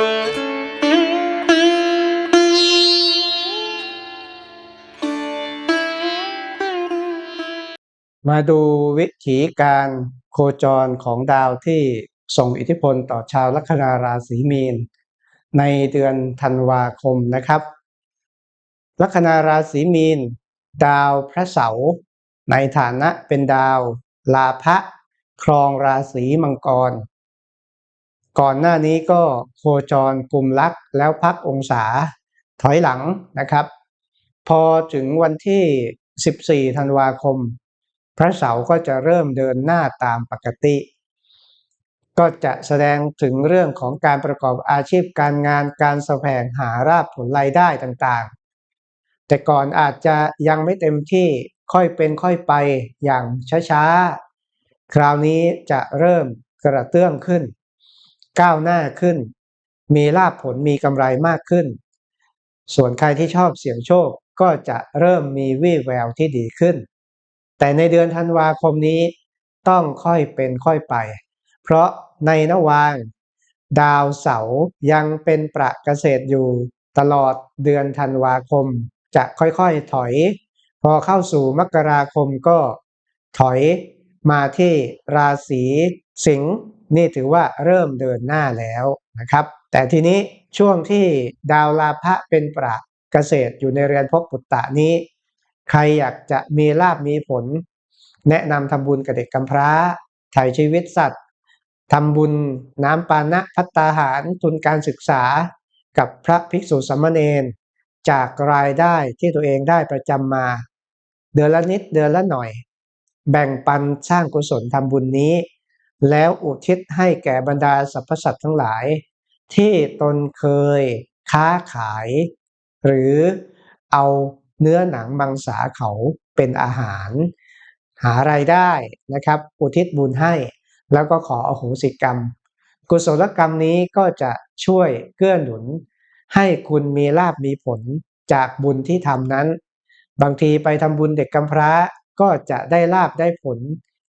มาดูวิถีการโคจรของดาวที่ส่งอิทธิพลต่อชาวลัคนาราศีมีน ในเดือนธันวาคมนะครับ ลัคนาราศีมีน ดาวพระเสาร์ในฐานะเป็นดาวลาภะครองราศีมังกร ก่อนหน้านี้ก็โคจรกลุ่มลักแล้วพักองศาถอยหลังนะครับ พอถึงวันที่ 14 ธันวาคม พระเสาร์ก็จะเริ่มเดินหน้าตามปกติ ก็จะแสดงถึงเรื่องของการประกอบอาชีพการงานการแสวงหาราบผลรายได้ต่างๆ แต่ก่อนอาจจะยังไม่เต็มที่ค่อยเป็นค่อยไปอย่างช้าๆ คราวนี้จะเริ่มกระเตื้องขึ้น ก้าวหน้าขึ้น มีลาบผลมีกำไรมากขึ้น ส่วนใครที่ชอบเสี่ยงโชคก็จะเริ่มมีวี่แววที่ดีขึ้น แต่ในเดือนธันวาคมนี้ต้องค่อยเป็นค่อยไป เพราะในระหว่าง ดาวเสาร์ยังเป็นประเกษตรอยู่ตลอดเดือนธันวาคม จะค่อยๆถอย พอเข้าสู่มกราคมก็ถอยมาที่ราศีสิงห์ นี่ถือว่าเริ่มเดินหน้าแล้วนะครับ แต่ทีนี้ช่วงที่ดาวลาภะเป็นประเกษตรอยู่ในเรือนภพปุตตะนี้ ใครอยากจะมีลาบมีผล แนะนำทำบุญกับเด็กกำพร้าถ่ายชีวิตสัตว์ทำบุญน้ำปานะพัตตาหารทุนการศึกษากับพระภิกษุสามเณรจากรายได้ที่ตัวเองได้ประจำมา เดือนละนิดเดือนละหน่อย แบ่งปันสร้างกุศลทำบุญนี้ แล้วอุทิศให้แก่บรรดาสรรพสัตว์ทั้งหลาย ที่ตนเคยค้าขาย หรือเอาเนื้อหนังมังสาเขาเป็นอาหาร หารายได้นะครับ อุทิศบุญให้ แล้วก็ขออโหสิกรรม กุศลกรรมนี้ก็จะช่วยเกื้อหนุน ให้คุณมีลาบมีผลจากบุญที่ทำนั้น บางทีไปทำบุญเด็กกำพร้าก็จะได้ลาบได้ผล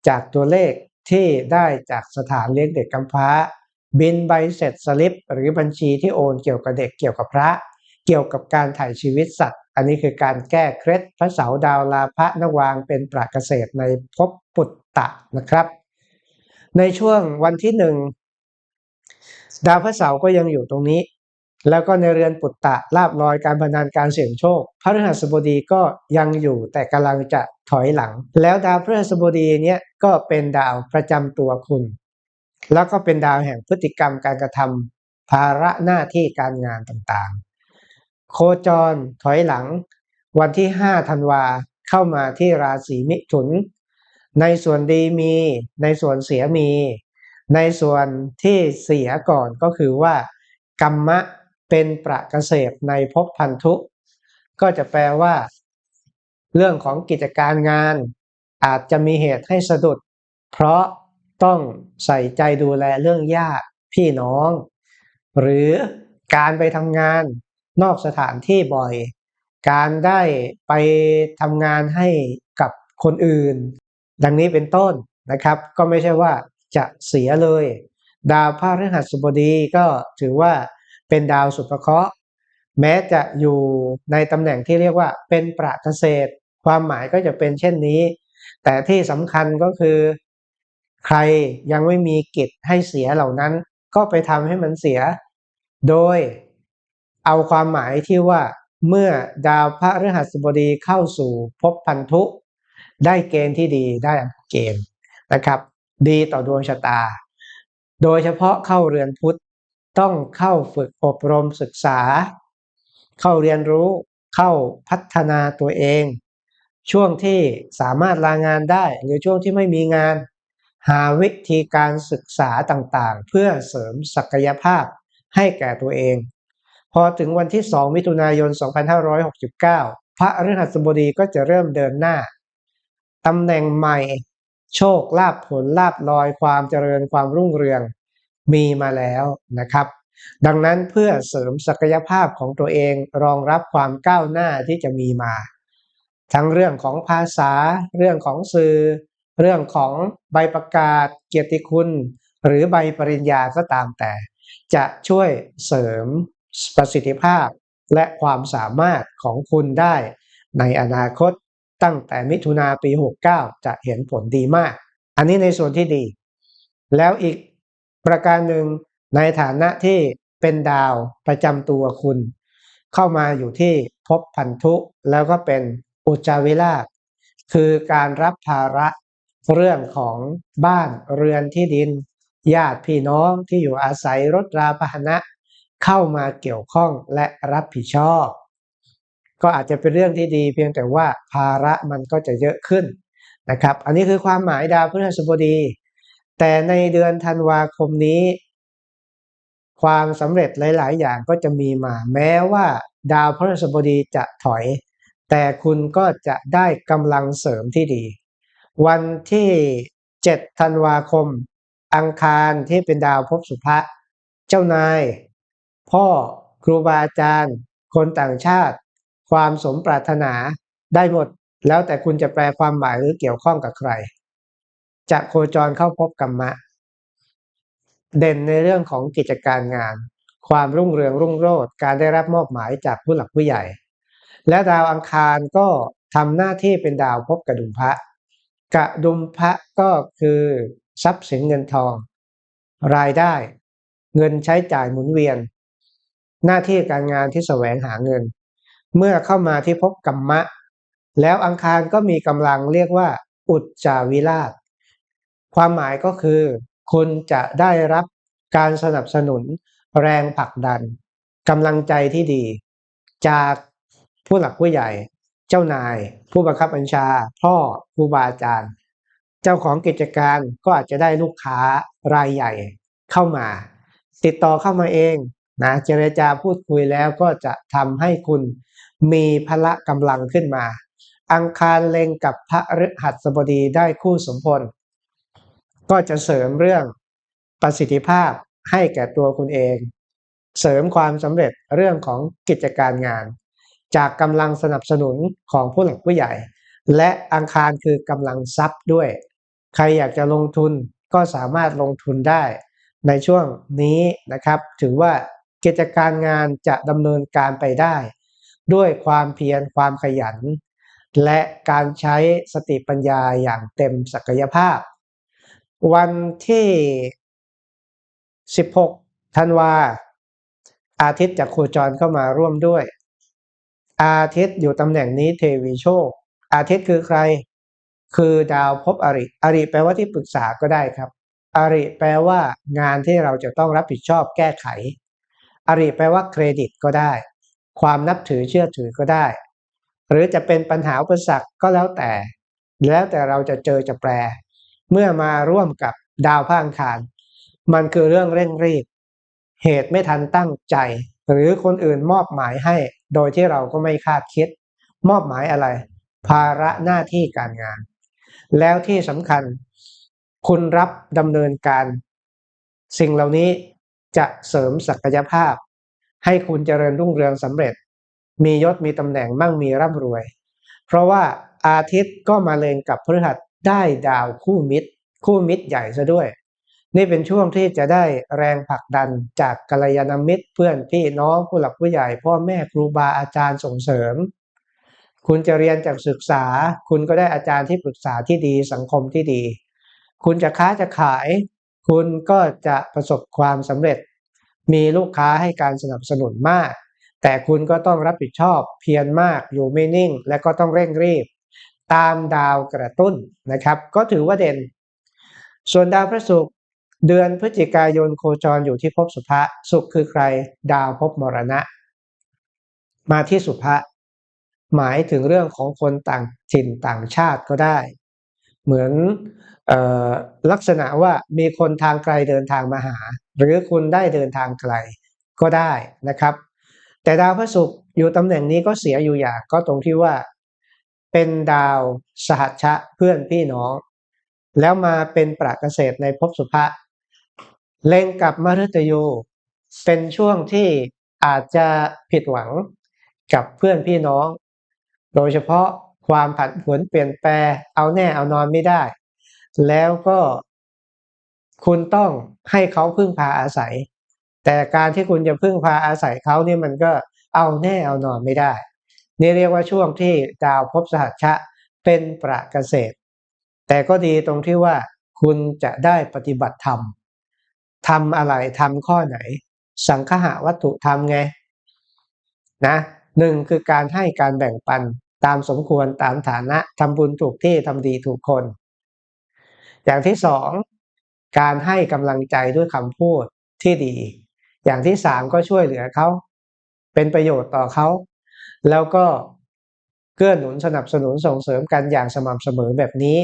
จากตัวเลข ที่ได้จากสถานเลี้ยงเด็กกำพร้า บินใบเสร็จสลิป หรือบัญชีที่โอนเกี่ยวกับเด็กเกี่ยวกับพระ เกี่ยวกับการถ่ายชีวิตสัตว์ อันนี้คือการแก้เคล็ดพระเสารดาวลาภะนวางเป็นประเกษตรในภพปุตตะนะครับ ในช่วงวันที่หนึ่งดาวพระเสาร์ก็ยังอยู่ตรงนี้ แล้วก็ในเรือนปุตตะลาบลอยการพนันการเสี่ยงโชค พระฤหัสบดีก็ยังอยู่แต่กำลังจะถอยหลัง แล้วดาวพฤหัสบดีเนี่ยก็เป็นดาวประจำตัวคุณ แล้วก็เป็นดาวแห่งพฤติกรรมการกระทำภาระหน้าที่การงานต่างๆ โคจรถอยหลัง วันที่5ธันวาเข้ามาที่ราศีมิถุน ในส่วนดีมี ในส่วนเสียมี ในส่วนที่เสียก่อนก็คือว่ากรรมะ เป็นประเกษตรในภพพันธุ ก็จะแปลว่า เรื่องของกิจการงาน อาจจะมีเหตุให้สะดุด เพราะต้องใส่ใจดูแลเรื่องญาติพี่น้อง หรือการไปทำงานนอกสถานที่บ่อย การได้ไปทำงานให้กับคนอื่น ดังนี้เป็นต้นนะครับ ก็ไม่ใช่ว่าจะเสียเลย ดาวพฤหัสบดีก็ถือว่า เป็นดาวสุภเคราะห์ แม้จะอยู่ในตำแหน่งที่เรียกว่าเป็นประเกษตร ความหมายก็จะเป็นเช่นนี้ แต่ที่สำคัญก็คือ ใครยังไม่มีกิจให้เสียเหล่านั้น ก็ไปทำให้มันเสีย โดยเอาความหมายที่ว่าเมื่อดาวพระฤหัสบดีเข้าสู่ภพพันธุ ได้เกณฑ์ที่ดีได้เกณฑ์นะครับ ดีต่อดวงชะตา โดยเฉพาะเข้าเรือนพุธ ต้องเข้าฝึกอบรมศึกษา เข้าเรียนรู้เข้าพัฒนาตัวเอง ช่วงที่สามารถลางานได้ หรือช่วงที่ไม่มีงาน หาวิธีการศึกษาต่างๆ เพื่อเสริมศักยภาพให้แก่ตัวเอง พอถึงวันที่ 2 มิถุนายน 2569 พระฤหัสบดีก็จะเริ่มเดินหน้าตำแหน่งใหม่ โชคลาภผลลาภลอยความเจริญความรุ่งเรือง มีมาแล้วนะครับดังนั้นเพื่อเสริมศักยภาพของตัวเองรองรับความก้าวหน้าที่จะมีมา ทั้งเรื่องของภาษา เรื่องของสื่อ เรื่องของใบประกาศ เกียรติคุณ หรือใบปริญญาก็ตามแต่ จะช่วยเสริมประสิทธิภาพและความสามารถของคุณได้ในอนาคตตั้งแต่มิถุนาปี 69 จะเห็นผลดีมาก อันนี้ในส่วนที่ดี แล้วอีก ประการหนึ่งในฐานะที่เป็นดาวประจำตัวคุณ เข้ามาอยู่ที่ภพพันธุแล้วก็เป็นอุจาวิราชคือการรับภาระเรื่องของบ้านเรือนที่ดิน ญาติพี่น้องที่อยู่อาศัยรถราพาหนะ เข้ามาเกี่ยวข้องและรับผิดชอบ ก็อาจจะเป็นเรื่องที่ดี เพียงแต่ว่าภาระมันก็จะเยอะขึ้นนะครับ อันนี้คือความหมายดาวพฤหัสบดี แต่ในเดือนธันวาคมนี้ ความสำเร็จหลาย ๆ อย่างก็จะมีมา แม้ว่าดาวพฤหัสบดีจะถอย แต่คุณก็จะได้กำลังเสริมที่ดี วันที่ 7 ธันวาคม อังคารที่เป็นดาวภพสุภะเจ้านาย พ่อครูบาอาจารย์ คนต่างชาติ ความสมปรารถนาได้หมด แล้วแต่คุณจะแปลความหมายหรือเกี่ยวข้องกับใคร จะโคจรเข้าพบกรรมะ เด่นในเรื่องของกิจการงาน ความรุ่งเรืองรุ่งโรจน์การได้รับมอบหมายจากผู้หลักผู้ใหญ่ และดาวอังคารก็ทำหน้าที่เป็นดาวภพกระดุมพระกระดุมพระก็คือทรัพย์สินเงินทอง รายได้ เงินใช้จ่ายหมุนเวียน หน้าที่การงานที่แสวงหาเงิน เมื่อเข้ามาที่ภพกรรมะ แล้วอังคารก็มีกำลังเรียกว่า อุจจาวิราช ความหมายก็คือ คุณจะได้รับการสนับสนุนแรงผลักดันกำลังใจที่ดี จากผู้หลักผู้ใหญ่ เจ้านาย ผู้บังคับบัญชา พ่อครูบาอาจารย์ เจ้าของกิจการก็อาจจะได้ลูกค้ารายใหญ่เข้ามา ติดต่อเข้ามาเองนะเจรจาพูดคุยแล้วก็จะทำให้คุณมีพละกำลังขึ้นมา อังคารเล็งกับพระฤหัสบดีได้คู่สมพล ก็จะเสริมเรื่องประสิทธิภาพให้แก่ตัวคุณเอง เสริมความสำเร็จเรื่องของกิจการงาน จากกำลังสนับสนุนของผู้หลักผู้ใหญ่ และอังคารคือกำลังทรัพย์ด้วย ใครอยากจะลงทุนก็สามารถลงทุนได้ ในช่วงนี้นะครับ ถือว่ากิจการงานจะดำเนินการไปได้ ด้วยความเพียรความขยัน และการใช้สติปัญญาอย่างเต็มศักยภาพ วันที่ 16 ธันวา อาทิตย์จะโคจรเข้ามาร่วมด้วย อาทิตย์อยู่ตำแหน่งนี้เทวีโชค อาทิตย์คือใคร คือดาวภพอริ อริแปลว่าที่ปรึกษาก็ได้ครับ อริแปลว่างานที่เราจะต้องรับผิดชอบแก้ไข อริแปลว่าเครดิตก็ได้ ความนับถือเชื่อถือก็ได้ หรือจะเป็นปัญหาอุปสรรคก็แล้วแต่ แล้วแต่เราจะเจอจะแปล เมื่อมาร่วมกับดาวพระอังคาร มันคือเรื่องเร่งรีบ เหตุไม่ทันตั้งใจ หรือคนอื่นมอบหมายให้ โดยที่เราก็ไม่คาดคิด มอบหมายอะไร ภาระหน้าที่การงาน แล้วที่สำคัญ คุณรับดำเนินการ สิ่งเหล่านี้จะเสริมศักยภาพ ให้คุณเจริญรุ่งเรืองสำเร็จ มียศมีตำแหน่งมั่งมีร่ำรวย เพราะว่าอาทิตย์ก็มาเลงกับพฤหัส ได้ดาวคู่มิตร คู่มิตรใหญ่ซะด้วย นี่เป็นช่วงที่จะได้แรงผลักดันจากกัลยาณมิตร เพื่อนพี่น้องผู้หลักผู้ใหญ่ พ่อแม่ครูบาอาจารย์ส่งเสริม คุณจะเรียนจากศึกษา คุณก็ได้อาจารย์ที่ปรึกษาที่ดีสังคมที่ดี คุณจะค้าจะขาย คุณก็จะประสบความสำเร็จ มีลูกค้าให้การสนับสนุนมากแต่คุณก็ต้องรับผิดชอบเพียรมากอยู่ไม่นิ่ง และก็ต้องเร่งรีบ ตามดาวกระตุ้นนะครับ ก็ถือว่าเด่น ส่วนดาวพระศุกร์เดือนพฤศจิกายนโคจรอยู่ที่ภพสุภะศุกร์คือใคร ดาวภพมรณะ มาที่สุภะหมายถึงเรื่องของคนต่างถิ่นต่างชาติก็ได้ เหมือนออลักษณะว่ามีคนทางไกลเดินทางมาหา หรือคุณได้เดินทางไกลก็ได้นะครับ แต่ดาวพระศุกร์อยู่ตำแหน่งนี้ก็เสียอยู่อย่างก็ตรงที่ว่า เป็นดาวสหัชชะเพื่อนพี่น้อง แล้วมาเป็นประเกษตรในภพสุภะเล็งกับมฤตยูเป็นช่วงที่อาจจะผิดหวังกับเพื่อนพี่น้อง โดยเฉพาะความผันผวนเปลี่ยนแปลงเอาแน่เอานอนไม่ได้ แล้วก็คุณต้องให้เขาพึ่งพาอาศัย แต่การที่คุณจะพึ่งพาอาศัยเขาเนี่ยมันก็เอาแน่เอานอนไม่ได้ นี่เรียกว่าช่วงที่ดาวภพสหัชชะเป็นประเกษตร แต่ก็ดีตรงที่ว่าคุณจะได้ปฏิบัติธรรมทำอะไรทำข้อไหน สังคหะวัตถุธรรมไงนะหนึ่งคือการให้การแบ่งปันตามสมควรตามฐานะทำบุญถูกที่ทำดีถูกคน อย่างที่สองการให้กำลังใจด้วยคำพูดที่ดี อย่างที่สามก็ช่วยเหลือเขา เป็นประโยชน์ต่อเขา แล้วก็เกื้อหนุนสนับสนุนส่งเสริมกันอย่างสม่ำเสมอแบบนี้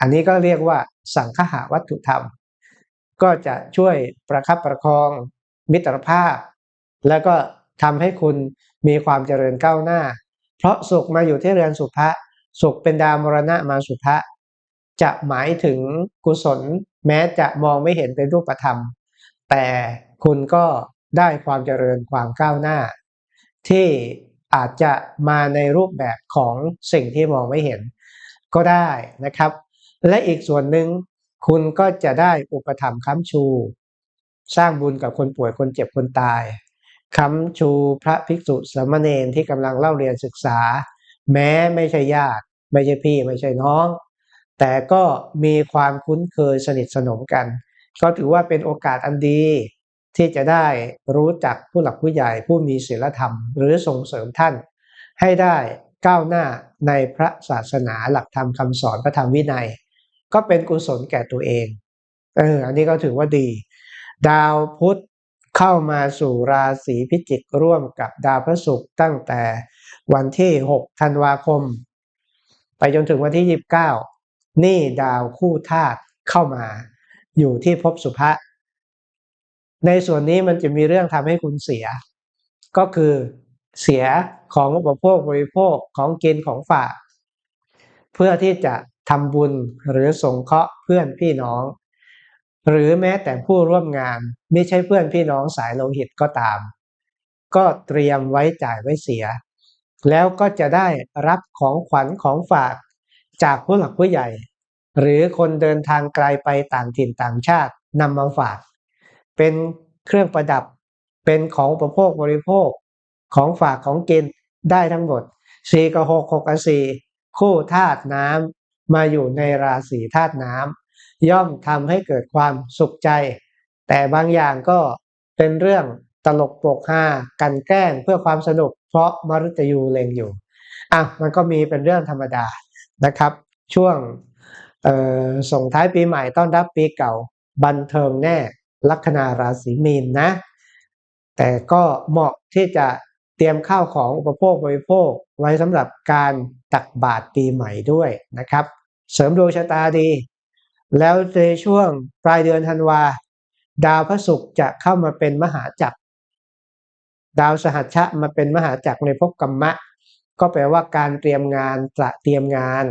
อันนี้ก็เรียกว่าสังคหาวัตถุธรรม ก็จะช่วยประคับประคองมิตรภาพ แล้วก็ทำให้คุณมีความเจริญก้าวหน้า เพราะสุขมาอยู่ที่เรือนสุภะสุขเป็นดาวมรณะมาสุภะจะหมายถึงกุศลแม้จะมองไม่เห็นเป็นรูปธรรม แต่คุณก็ได้ความเจริญความก้าวหน้า ที่ อาจจะมาในรูปแบบของสิ่งที่มองไม่เห็นก็ได้นะครับ และอีกส่วนหนึ่งคุณก็จะได้อุปถัมภ์ค้ำชู สร้างบุญกับคนป่วยคนเจ็บคนตายค้ำชูพระภิกษุสามเณรที่กำลังเล่าเรียนศึกษา แม้ไม่ใช่ญาติ ไม่ใช่พี่ไม่ใช่น้อง แต่ก็มีความคุ้นเคยสนิทสนมกัน ก็ถือว่าเป็นโอกาสอันดี ที่จะได้รู้จักผู้หลักผู้ใหญ่ผู้มีศีลธรรม หรือส่งเสริมท่าน ให้ได้ก้าวหน้าในพระศาสนาหลักธรรมคำสอนพระธรรมวินัย ก็เป็นกุศลแก่ตัวเองเอออันนี้ก็ถือว่าดี ดาวพุธเข้ามาสู่ราศีพิจิกร่วมกับดาวพระศุกร์ตั้งแต่วันที่ 6 ธันวาคม ไปจนถึงวันที่ 29 นี่ดาวคู่ธาตุเข้ามา อยู่ที่ภพสุภะ ในส่วนนี้มันจะมีเรื่องทำให้คุณเสีย ก็คือเสียของอุปโภคบริโภคของกินของฝาก เพื่อที่จะทำบุญหรือสงเคราะห์เพื่อนพี่น้อง หรือแม้แต่ผู้ร่วมงานไม่ใช่เพื่อนพี่น้องสายโลหิตก็ตาม ก็เตรียมไว้จ่ายไว้เสีย แล้วก็จะได้รับของขวัญของฝากจากผู้หลักผู้ใหญ่ หรือคนเดินทางไกลไปต่างถิ่นต่างชาตินำมาฝาก เป็นเครื่องประดับ เป็นของอุปโภคบริโภค ของฝากของกินได้ทั้งหมดสี่กับหกหกกับสี่คู่ธาตุน้ำมาอยู่ในราศีธาตุน้ำย่อมทำให้เกิดความสุขใจ แต่บางอย่างก็เป็นเรื่องตลกโปกฮากันแกล้งเพื่อความสนุก เพราะมฤตยูเล็งอยู่อะมันก็มีเป็นเรื่องธรรมดานะครับ ช่วงส่งท้ายปีใหม่ต้อนรับปีเก่าบันเทิงแน่ ลัคนาราศีมีนนะ แต่ก็เหมาะที่จะเตรียมข้าวของอุปโภคบริโภคไว้สำหรับการตักบาตรปีใหม่ด้วยนะครับ เสริมดวงชะตาดี แล้วในช่วงปลายเดือนธันวา ดาวพระศุกร์จะเข้ามาเป็นมหาจักร ดาวสหัชชะมาเป็นมหาจักรในภพกรรมะ ก็แปลว่าการเตรียมงานตระเตรียมงาน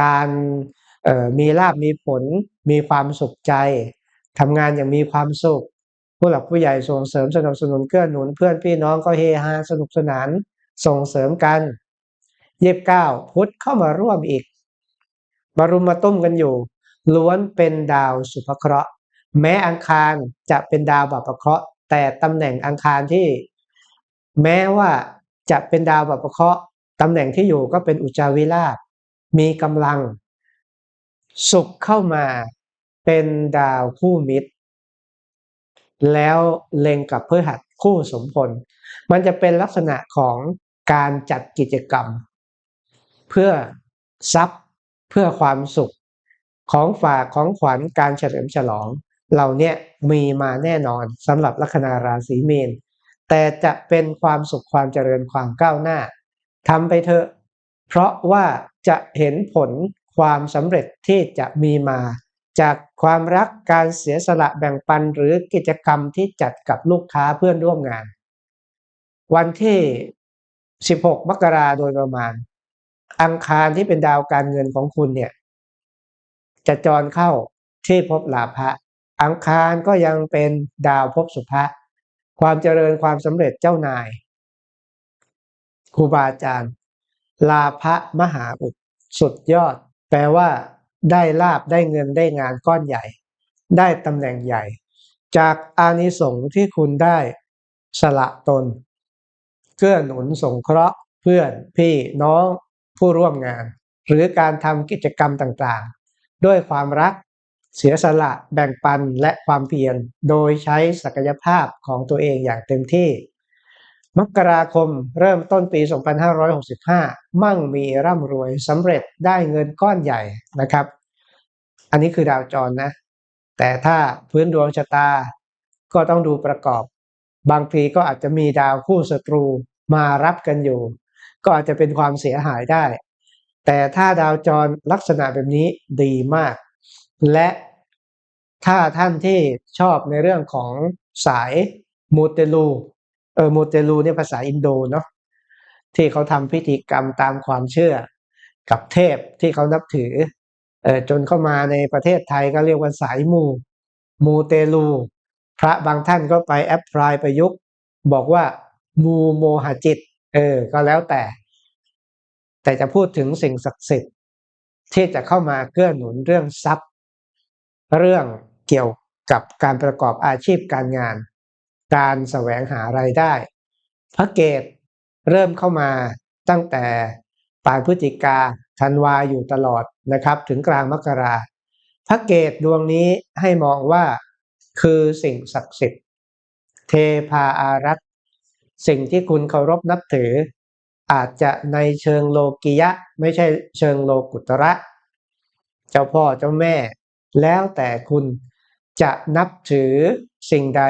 การมีลาบมีผลมีความสุขใจ ทำงานอย่างมีความสุข ผู้หลักผู้ใหญ่ส่งเสริมสนับสนุนเกื้อหนุนเพื่อนพี่น้องก็เฮฮาสนุกสนานส่งเสริมกันยีบเก้าพุทธเข้ามาร่วมอีกมารุมมาตุ้มกันอยู่ ล้วนเป็นดาวสุภเคราะห์ แม้อังคารจะเป็นดาวบัพเคราะห์ แต่ตำแหน่งอังคารที่ แม้ว่าจะเป็นดาวบัพเคราะห์ตำแหน่งที่อยู่ก็เป็นอุจาวิราชมีกำลัง สุขเข้ามา เป็นดาวคู่มิตร แล้วเล็งกับเพื่อหัดคู่สมพล มันจะเป็นลักษณะของการจัดกิจกรรม เพื่อทรัพย์เพื่อความสุขของฝากของขวัญการเฉลิมฉลองเหล่านี้มีมาแน่นอนสำหรับลัคนาราศีเมีนแต่จะเป็นความสุขความเจริญความก้าวหน้าทำไปเถอะ เพราะว่าจะเห็นผลความสำเร็จที่จะมีมา จากความรักการเสียสละแบ่งปันหรือกิจกรรมที่จัดกับลูกค้าเพื่อนร่วมงาน วันที่ 16 มกราโดยประมาณ อังคารที่เป็นดาวการเงินของคุณเนี่ย จะจรเข้าที่พบลาภะอังคารก็ยังเป็นดาวพบสุภะความเจริญความสำเร็จเจ้านายครูบาอาจารย์ ลาภะมหาอุดสุดยอด แปลว่า ได้ลาบได้เงินได้งานก้อนใหญ่ ได้ตำแหน่งใหญ่ จากอานิสงส์ที่คุณได้สละตน เกื้อหนุนสงเคราะห์เพื่อนพี่น้องผู้ร่วมงาน หรือการทำกิจกรรมต่างๆ ด้วยความรักเสียสละแบ่งปันและความเพียรโดยใช้ศักยภาพของตัวเองอย่างเต็มที่ มกราคมเริ่มต้นปี 2565 มั่งมีร่ำรวยสำเร็จได้เงินก้อนใหญ่นะครับ อันนี้คือดาวจรนะ แต่ถ้าพื้นดวงชะตาก็ต้องดูประกอบ บางทีก็อาจจะมีดาวคู่ศัตรูมารับกันอยู่ ก็อาจจะเป็นความเสียหายได้ แต่ถ้าดาวจรลักษณะแบบนี้ดีมาก และถ้าท่านที่ชอบในเรื่องของสายมูเตลูเออมูเตลูเนี่ยภาษาอินโดเนาะที่เขาทำพิธีกรรมตามความเชื่อ กับเทพที่เขานับถือเออ จนเข้ามาในประเทศไทยก็เรียกว่าสายมูมูเตลู พระบางท่านก็ไปแอปพลายประยุกต์ บอกว่ามูโมหจิต เออ ก็แล้วแต่ แต่จะพูดถึงสิ่งศักดิ์สิทธิ์ที่จะเข้ามาเกื้อหนุนเรื่องทรัพย์ เรื่องเกี่ยวกับการประกอบอาชีพการงาน การแสวงหารายได้ พระเกตเริ่มเข้ามาตั้งแต่ปลายพฤศจิกาธันวาอยู่ตลอด นะครับถึงกลางมกราพระเกตดวงนี้ให้มองว่าคือสิ่งศักดิ์สิทธิ์ เทพาอารัตน์สิ่งที่คุณเคารพนับถือ อาจจะในเชิงโลกิยะ ไม่ใช่เชิงโลกุตระ เจ้าพ่อเจ้าแม่ แล้วแต่คุณจะนับถือสิ่งใด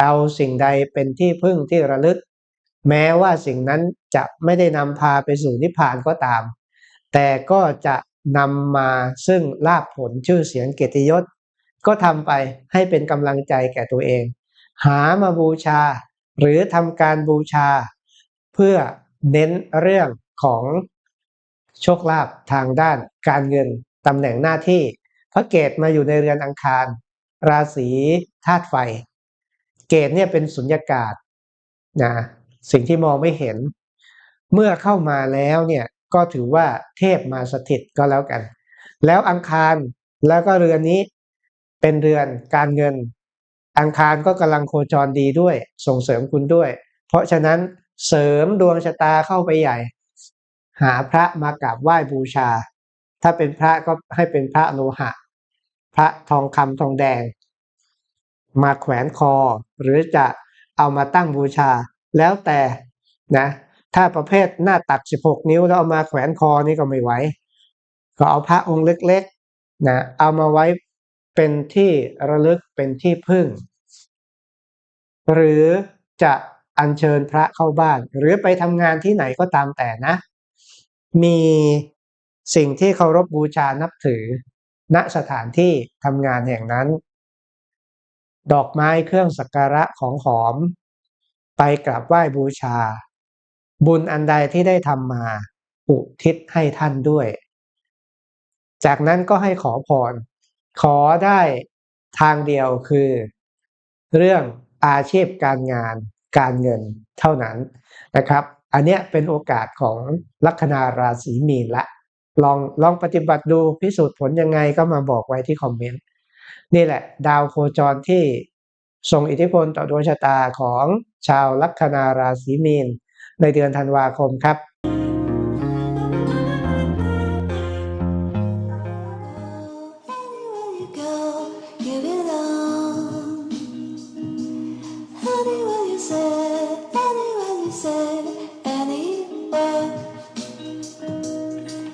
เอาสิ่งใดเป็นที่พึ่งที่ระลึก แม้ว่าสิ่งนั้นจะไม่ได้นำพาไปสู่นิพพานก็ตาม แต่ก็จะ นำมาซึ่งลาภผลชื่อเสียงเกียรติยศ ก็ทำไปให้เป็นกำลังใจแก่ตัวเอง หามาบูชา หรือทำการบูชา เพื่อเน้นเรื่องของโชคลาภทางด้านการเงินตำแหน่งหน้าที่พระเกตมาอยู่ในเรือนอังคาร ราศีธาตุไฟ เกตเนี่ยเป็นสุญญากาศนะสิ่งที่มองไม่เห็น เมื่อเข้ามาแล้วเนี่ย ก็ถือว่าเทพมาสถิตก็แล้วกัน แล้วอังคารแล้วก็เรือนนี้เป็นเรือนการเงิน อังคารก็กำลังโคจรดีด้วยส่งเสริมคุณด้วย เพราะฉะนั้นเสริมดวงชะตาเข้าไปใหญ่ หาพระมากราบไหว้บูชา ถ้าเป็นพระก็ให้เป็นพระโลหะ พระทองคำทองแดง มาแขวนคอ หรือจะเอามาตั้งบูชาแล้วแต่นะ ถ้าประเภทหน้าตัก 16 นิ้วแล้วเอามาแขวนคอนี่ก็ไม่ไหว ก็เอาพระองค์เล็กๆนะเอามาไว้เป็นที่ระลึกเป็นที่พึ่ง หรือจะอัญเชิญพระเข้าบ้าน หรือไปทำงานที่ไหนก็ตามแต่นะ มีสิ่งที่เคารพบูชานับถือ ณสถานที่ทำงานแห่งนั้น ดอกไม้เครื่องสักการะของหอม ไปกราบไหว้บูชา บุญอันใดที่ได้ทำมา อุทิศให้ท่านด้วย จากนั้นก็ให้ขอพร ขอได้ทางเดียวคือ เรื่องอาชีพการงานการเงินเท่านั้นนะครับ อันเนี้ยเป็นโอกาสของลัคนาราศีมีนละ ลองลองปฏิบัติดูพิสูจน์ผลยังไงก็มาบอกไว้ที่คอมเมนต์ นี่แหละ ดาวโคจรที่ส่งอิทธิพลต่อดวงชะตาของชาวลัคนาราศีมีน ในเดือนธันวาคมครับ